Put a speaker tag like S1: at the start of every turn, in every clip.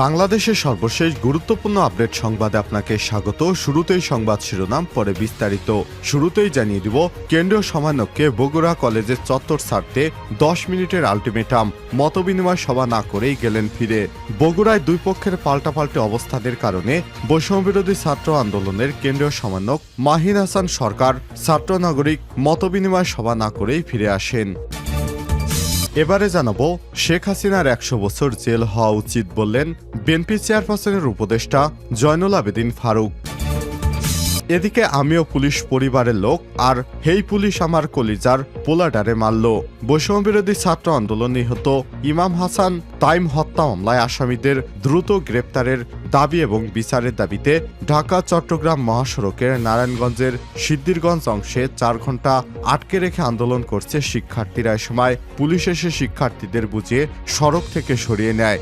S1: বাংলাদেশের সর্বশেষ গুরুত্বপূর্ণ আপডেট সংবাদে আপনাকে স্বাগত শুরুতেই সংবাদ শিরোনাম পরে বিস্তারিত শুরুতেই জানিয়ে দিব কেন্দ্রীয় সমানককে বগুড়া কলেজের চত্বর সারতে দশ মিনিটের আলটিমেটাম মতবিনিময় সভা না করেই গেলেন ফিরে বগুড়ায় দুই পক্ষের পাল্টাপাল্টি অবস্থানের কারণে বৈষম্যবিরোধী ছাত্র আন্দোলনের কেন্দ্রীয় সমানক মাহিন হাসান সরকার ছাত্র নাগরিক মতবিনিময় সভা না করেই ফিরে আসেন এবারে জানাবো শেখ হাসিনার একশো বছর জেল হওয়া উচিত বললেন বিএনপি চেয়ারপারসনের উপদেষ্টা জয়নুল আবেদিন ফারুক এদিকে আমিও পুলিশ পরিবারের লোক আর হেই পুলিশ আমার কলিজার পোলাডারে মারল বৈষম্যবিরোধী ছাত্র আন্দোলন নিহত ইমাম হাসান তাইম হত্যা মামলায় আসামিদের দ্রুত গ্রেপ্তারের দাবি এবং বিচারের দাবিতে ঢাকা চট্টগ্রাম মহাসড়কের নারায়ণগঞ্জের সিদ্দিরগঞ্জ অংশে চার ঘন্টা আটকে রেখে আন্দোলন করছে শিক্ষার্থীরা সময় পুলিশ এসে শিক্ষার্থীদের বুঝিয়ে সড়ক থেকে সরিয়ে নেয়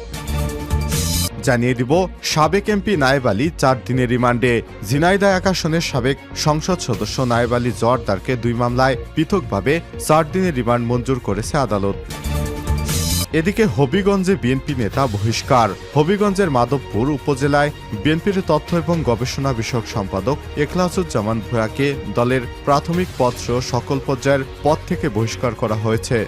S1: জানিয়ে দিব সাবেক এমপি নায়েব আলী চার দিনের রিমান্ডে ঝিনাইদা এক আসনের সাবেক সংসদ সদস্য নায়েব আলী জর্দারকে দুই মামলায় পৃথকভাবে চার দিনের রিমান্ড মঞ্জুর করেছে আদালত এদিকে হবিগঞ্জে বিএনপি নেতা বহিষ্কার হবিগঞ্জের মাধবপুর উপজেলায় বিএনপির তথ্য এবং গবেষণা বিষয়ক সম্পাদক এখলাসুজ্জামান ভূয়াকে দলের প্রাথমিক পদসহ সকল পর্যায়ের পদ থেকে বহিষ্কার করা হয়েছে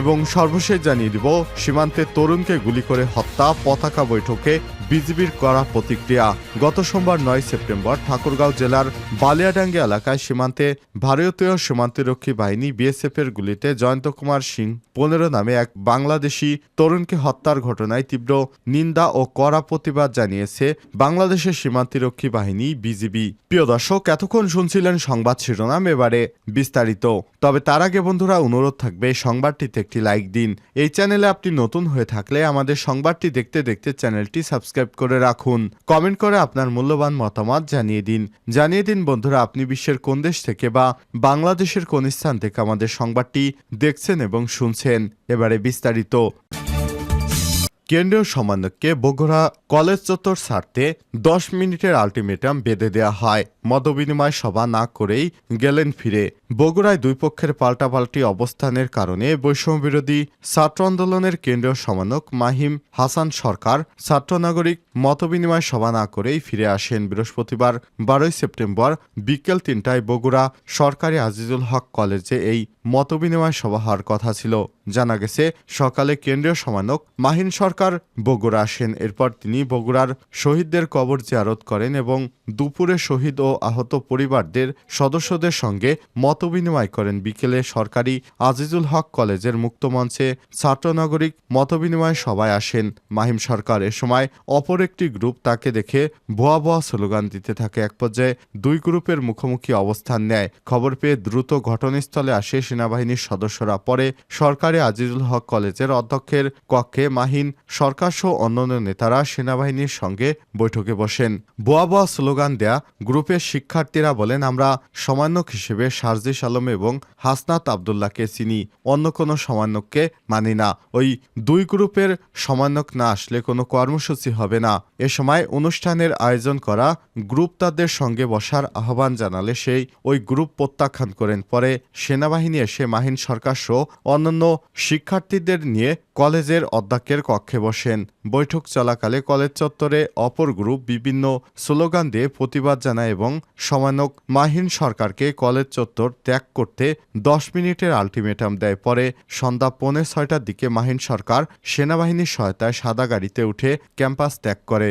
S1: এবং সর্বশেষ জানিয়ে দিব সীমান্তে তরুণকে গুলি করে হত্যা পতাকা বৈঠকে বিজিবির করা প্রতিক্রিয়া গত সোমবার নয় সেপ্টেম্বর ঠাকুরগাঁও জেলার বালিয়াডাঙ্গি এলাকায় সীমান্তে ভারতীয় সীমান্তরক্ষী বাহিনী বিএসএফ এর গুলিতে জয়ন্ত কুমার সিং পনেরো নামে এক বাংলাদেশি তরুণকে হত্যার ঘটনায় তীব্র নিন্দা ও কড়া প্রতিবাদ জানিয়েছে বাংলাদেশের সীমান্তরক্ষী বাহিনী বিজিবি প্রিয় দর্শক এতক্ষণ শুনছিলেন সংবাদ শিরোনাম এবারে বিস্তারিত তবে তার আগে বন্ধুরা অনুরোধ থাকবে সংবাদটিতে একটি লাইক দিন এই চ্যানেলে আপনি নতুন হয়ে থাকলে আমাদের সংবাদটি দেখতে দেখতে চ্যানেলটি সাবস্ক্রাইব সাবস্ক্রাইব করে রাখুন কমেন্ট করে আপনার মূল্যবান মতামত জানিয়ে দিন জানিয়ে দিন বন্ধুরা আপনি বিশ্বের কোন দেশ থেকে বা বাংলাদেশের কোন স্থান থেকে আমাদের সংবাদটি দেখছেন এবং শুনছেন এবারে বিস্তারিত কেন্দ্রীয় সমন্বয়ককে বগুড়া কলেজ চত্বর ছাড়তে দশ মিনিটের আলটিমেটাম বেঁধে দেওয়া হয় মতবিনিময় সভা না করেই গেলেন ফিরে বগুড়ায় দুই পক্ষের পাল্টাপাল্টি অবস্থানের কারণে বৈষম্য বিরোধী ছাত্র আন্দোলনের কেন্দ্রীয় সমন্বয়ক মাহিম হাসান সরকার ছাত্র নাগরিক মতবিনিময় সভা না করেই ফিরে আসেন বৃহস্পতিবার বারোই সেপ্টেম্বর বিকেল তিনটায় বগুড়া সরকারি আজিজুল হক কলেজে এই মতবিনিময় সভা হওয়ার কথা ছিল জানা গেছে সকালে কেন্দ্রীয় সমানক মাহিন সরকার বগুড়া আসেন এরপর তিনি বগুড়ার শহীদদের কবর জিয়ারত করেন এবং দুপুরে শহীদ ও আহত পরিবারদের সদস্যদের সঙ্গে মতবিনিময় করেন বিকেলে সরকারি আজিজুল হক কলেজের মুক্তমঞ্চে ছাত্রনাগরিক মতবিনিময় সভায় আসেন মাহিম সরকার এ সময় অপর একটি গ্রুপ তাকে দেখে ভুয়া ভুয়া স্লোগান দিতে থাকে এক পর্যায়ে দুই গ্রুপের মুখোমুখি অবস্থান নেয় খবর পেয়ে দ্রুত ঘটনাস্থলে আসে সেনাবাহিনীর সদস্যরা পরে সরকারি আজিজুল হক কলেজের অধ্যক্ষের কক্ষে মাহিন সরকারসহ অন্যান্য নেতারা সেনাবাহিনীর সঙ্গে বৈঠকে বসেন ভুয়া ভুয়া স্লোগান দেয়া গ্রুপের শিক্ষার্থীরা বলেন আমরা সমান্যক হিসেবে সারজিস আলম এবং হাসনাত আবদুল্লাহকে চিনি অন্য কোনো সমান্যককে মানি না ওই দুই গ্রুপের সমান্যক না আসলে কোনো কর্মসূচি হবে না এ সময় অনুষ্ঠানের আয়োজন করা গ্রুপ তাদের সঙ্গে বসার আহ্বান জানালে সেই ওই গ্রুপ প্রত্যাখ্যান করেন পরে সেনাবাহিনী এসে মাহিন সরকার সহ অন্যান্য শিক্ষার্থীদের নিয়ে কলেজের অধ্যক্ষের কক্ষে বসেন বৈঠক চলাকালে কলেজ চত্বরে অপর গ্রুপ বিভিন্ন স্লোগান দিয়ে প্রতিবাদ জানায় এবং সমানক মাহিন সরকারকে কলেজ চত্বর ত্যাগ করতে দশ মিনিটের আলটিমেটাম দেয় পরে সন্ধ্যা পৌনে ছয়টার দিকে মাহিন সরকার সেনাবাহিনীর সহায়তায় সাদা গাড়িতে উঠে ক্যাম্পাস ত্যাগ করে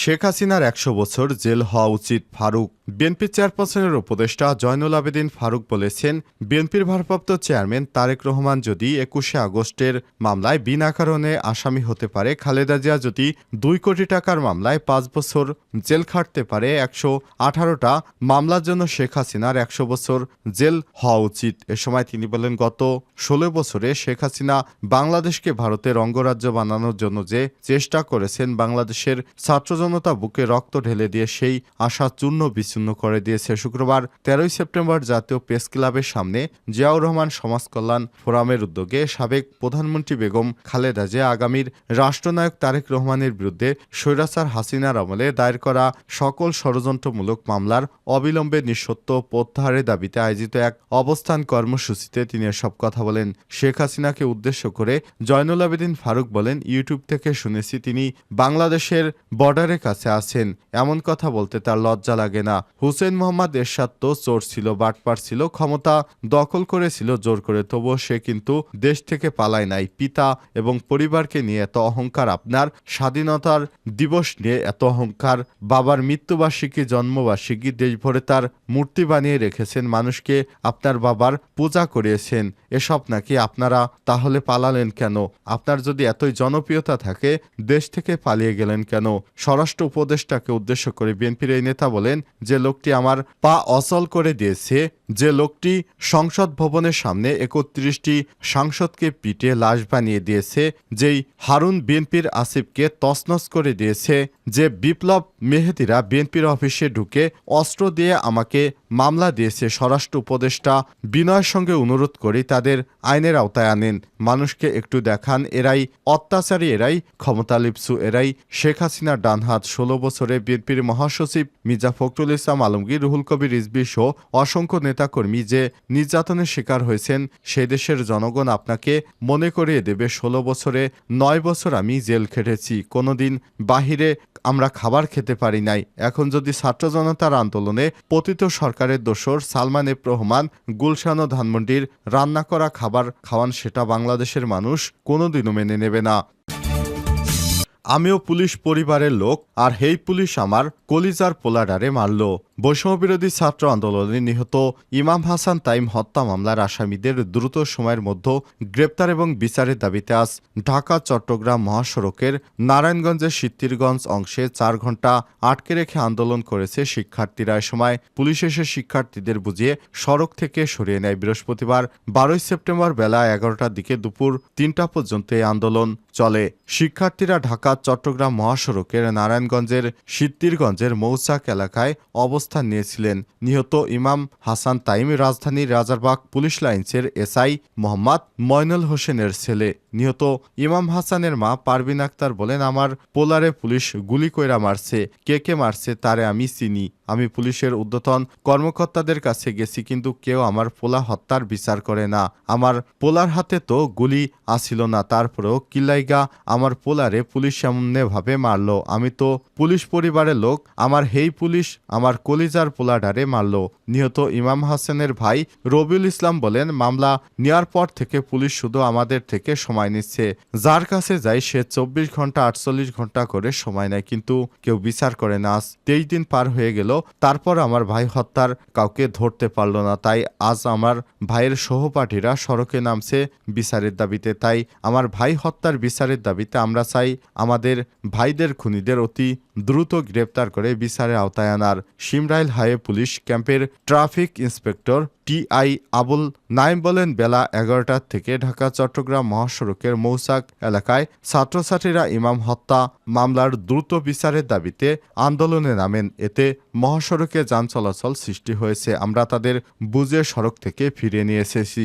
S1: শেখ হাসিনার একশো বছর জেল হওয়া উচিত ফারুক বিএনপি চেয়ারপারসনের উপদেষ্টা জয়নুল আবেদিন ফারুক বলেছেন বিএনপির ভারপ্রাপ্ত চেয়ারম্যান তারেক রহমান যদি একুশে আগস্টের মামলায় বিনা কারণে আসামি হতে পারে খালেদা জিয়া যদি দুই কোটি টাকার মামলায় পাঁচ বছর জেল খাটতে পারে একশো আঠারোটা মামলার জন্য শেখ হাসিনার একশো বছর জেল হওয়া উচিত এ সময় তিনি বলেন গত ষোলো বছরে শেখ হাসিনা বাংলাদেশকে ভারতের অঙ্গরাজ্য বানানোর জন্য যে চেষ্টা করেছেন বাংলাদেশের ছাত্র জনতা বুকে রক্ত ঢেলে দিয়ে সেই আশা চূর্ণ বিচূর্ণ বিচ্ছিন্ন করে দিয়েছে শুক্রবার তেরোই সেপ্টেম্বর জাতীয় প্রেস ক্লাবের সামনে জিয়াউর রহমান সমাজ কল্যাণ ফোরামের উদ্যোগে সাবেক প্রধানমন্ত্রী বেগম খালেদা জিয়া আগামীর রাষ্ট্রনায়ক তারেক রহমানের বিরুদ্ধে স্বৈরাচার হাসিনার আমলে দায়ের করা সকল ষড়যন্ত্রমূলক মামলার অবিলম্বে নিঃসত্ব প্রত্যাহারের দাবিতে আয়োজিত এক অবস্থান কর্মসূচিতে তিনি এসব কথা বলেন শেখ হাসিনাকে উদ্দেশ্য করে জয়নুল আবেদিন ফারুক বলেন ইউটিউব থেকে শুনেছি তিনি বাংলাদেশের বর্ডারের কাছে আছেন এমন কথা বলতে তার লজ্জা লাগে না হুসেন মোহাম্মদ এরশাদ তো চোর ছিল বাটপার ছিল ক্ষমতা দখল করেছিল জোর করে তবুও সে কিন্তু দেশ থেকে পালায় নাই পিতা এবং পরিবারকে নিয়ে এত অহংকার আপনার স্বাধীনতার দিবস নিয়ে এত অহংকার বাবার মৃত্যুবার্ষিকী জন্মবার্ষিকী দেশভরে তার মূর্তি বানিয়ে রেখেছেন মানুষকে আপনার বাবার পূজা করিয়েছেন এসব নাকি আপনারা তাহলে পালালেন কেন আপনার যদি এতই জনপ্রিয়তা থাকে দেশ থেকে পালিয়ে গেলেন কেন স্বরাষ্ট্র উপদেষ্টাকে উদ্দেশ্য করে বিএনপির এই নেতা বলেন যে যে লোকটি আমার পা অচল করে দিয়েছে যে লোকটি সংসদ ভবনের সামনে একত্রিশটি সাংসদকে পিটে লাশ বানিয়ে দিয়েছে যেই হারুন বিএনপির আসিফকে তসনস করে দিয়েছে যে বিপ্লব মেহেদিরা বিএনপির অফিসে ঢুকে অস্ত্র দিয়ে আমাকে মামলা দিয়েছে স্বরাষ্ট্র উপদেষ্টা বিনয়ের সঙ্গে অনুরোধ করে তাদের আইনের আওতায় আনেন মানুষকে একটু দেখান এরাই অত্যাচারী এরাই লিপসু এরাই শেখ হাসিনা ডানহাত ষোলো বছরে বিএনপির মহাসচিব মির্জা ফখরুল ইসলাম আলমগীর রুহুল কবির রিজবি সহ অসংখ্য নেতাকর্মী যে নির্যাতনের শিকার হয়েছেন সে দেশের জনগণ আপনাকে মনে করিয়ে দেবে ষোলো বছরে নয় বছর আমি জেল খেটেছি কোনোদিন বাহিরে আমরা খাবার খেতে পারি নাই এখন যদি ছাত্র জনতার আন্দোলনে পতিত সরকারের দোসর সালমান এফ রহমান গুলশান ও ধানমন্ডির রান্না করা খাবার খাওয়ান সেটা বাংলাদেশের মানুষ কোনোদিনও মেনে নেবে না আমিও পুলিশ পরিবারের লোক আর হেই পুলিশ আমার কলিজার পোলাডারে মারল বৈষম্যবিরোধী ছাত্র আন্দোলনে নিহত ইমাম হাসান তাইম হত্যা মামলার আসামিদের দ্রুত সময়ের মধ্যে গ্রেপ্তার এবং বিচারের দাবিতে আজ ঢাকা চট্টগ্রাম মহাসড়কের নারায়ণগঞ্জের সিদ্ধিরগঞ্জ অংশে চার ঘন্টা আটকে রেখে আন্দোলন করেছে শিক্ষার্থীরা সময় পুলিশ এসে শিক্ষার্থীদের বুঝিয়ে সড়ক থেকে সরিয়ে নেয় বৃহস্পতিবার বারোই সেপ্টেম্বর বেলা এগারোটার দিকে দুপুর তিনটা পর্যন্ত এই আন্দোলন চলে শিক্ষার্থীরা ঢাকা রাত চট্টগ্রাম মহাসড়কের নারায়ণগঞ্জের সিদ্দিরগঞ্জের মৌচাক এলাকায় অবস্থান নিয়েছিলেন নিহত ইমাম হাসান তাইম রাজধানীর রাজারবাগ পুলিশ লাইন্সের এসআই মোহাম্মদ ময়নুল হোসেনের ছেলে নিহত ইমাম হাসানের মা পারবিন আক্তার বলেন আমার পোলারে পুলিশ গুলি কইরা মারছে কে কে মারছে তারে আমি চিনি আমি পুলিশের উদ্যতন কর্মকর্তাদের কাছে গেছি কিন্তু কেউ আমার পোলা হত্যার বিচার করে না আমার পোলার হাতে তো গুলি আসিল না তারপরেও কিল্লাইগা আমার পোলারে পুলিশ সামনে ভাবে মারল আমি তো পুলিশ পরিবারের লোক আমার হেই পুলিশ আমার কলিজার পোলাডারে মারল নিহত ইমাম হাসানের ভাই রবিউল ইসলাম বলেন মামলা নেওয়ার পর থেকে পুলিশ শুধু আমাদের থেকে সময় নিচ্ছে যার কাছে যাই সে চব্বিশ ঘন্টা আটচল্লিশ ঘন্টা করে সময় নেয় কিন্তু কেউ বিচার করে না আজ তেইশ দিন পার হয়ে গেল তারপর আমার ভাই হত্যার কাউকে ধরতে পারল না তাই আজ আমার ভাইয়ের সহপাঠীরা সড়কে নামছে বিচারের দাবিতে তাই আমার ভাই হত্যার বিচারের দাবিতে আমরা চাই আমার আমাদের ভাইদের খুনিদের অতি দ্রুত গ্রেপ্তার করে বিচারের আওতায় আনার সিমরাইল হায়ে পুলিশ ক্যাম্পের traffic inspector T I Abul Naim বলেন বেলা এগারোটার থেকে ঢাকা চট্টগ্রাম মহাসড়কের মৌসাক এলাকায় ছাত্রছাত্রীরা ইমাম হত্যা মামলার দ্রুত বিচারের দাবিতে আন্দোলনে নামেন এতে মহাসড়কে যান চলাচল সৃষ্টি হয়েছে আমরা তাদের বুঝে সড়ক থেকে ফিরে নিয়ে এসেছি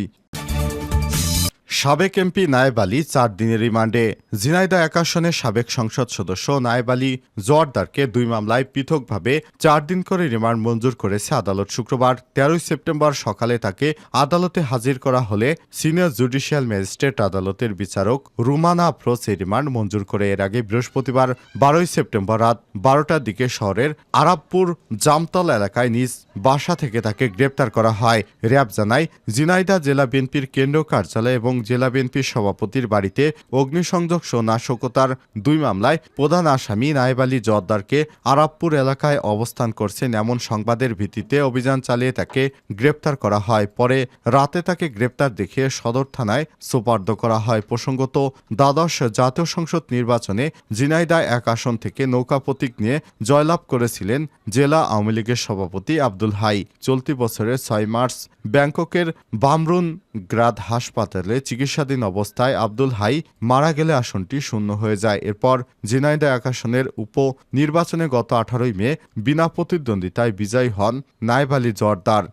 S1: সাবেক এমপি নায়েব আলী চার দিনের রিমান্ডে ঝিনাইদা এক আসনের সাবেক সংসদ সদস্য নায়েব আলী জোয়ারদারকে দুই মামলায় পৃথকভাবে চার দিন করে রিমান্ড মঞ্জুর করেছে আদালত শুক্রবার তেরোই সেপ্টেম্বর সকালে তাকে আদালতে হাজির করা হলে সিনিয়র জুডিশিয়াল ম্যাজিস্ট্রেট আদালতের বিচারক রুমানা আফরোজ এই রিমান্ড মঞ্জুর করে এর আগে বৃহস্পতিবার বারোই সেপ্টেম্বর রাত বারোটার দিকে শহরের আরাবপুর জামতল এলাকায় নিজ বাসা থেকে তাকে গ্রেপ্তার করা হয় র্যাব জানায় জিনাইদা জেলা বিএনপির কেন্দ্রীয় কার্যালয় এবং জেলা বিএনপির সভাপতির বাড়িতে অগ্নিসংযোগ সহ নাশকতার দুই মামলায় প্রধান আসামি নায়েব আলী জর্দারকে আরাবপুর এলাকায় অবস্থান করছেন এমন সংবাদের ভিত্তিতে অভিযান চালিয়ে তাকে গ্রেপ্তার করা হয় পরে রাতে তাকে গ্রেপ্তার দেখিয়ে সদর থানায় সুপার্দ করা হয় প্রসঙ্গত দ্বাদশ জাতীয় সংসদ নির্বাচনে জিনাইদা এক আসন থেকে নৌকা প্রতীক নিয়ে জয়লাভ করেছিলেন জেলা আওয়ামী লীগের সভাপতি আব্দুল হাই চলতি বছরের ছয় মার্চ ব্যাংককের বামরুন গ্রাদ হাসপাতালে চিকিৎসাধীন অবস্থায় আব্দুল হাই মারা গেলে আসনটি শূন্য হয়ে যায় এরপর জিনাইদা আকাশনের উপ নির্বাচনে গত আঠারোই মে বিনা প্রতিদ্বন্দ্বিতায় বিজয়ী হন নাইব আলী জর্দার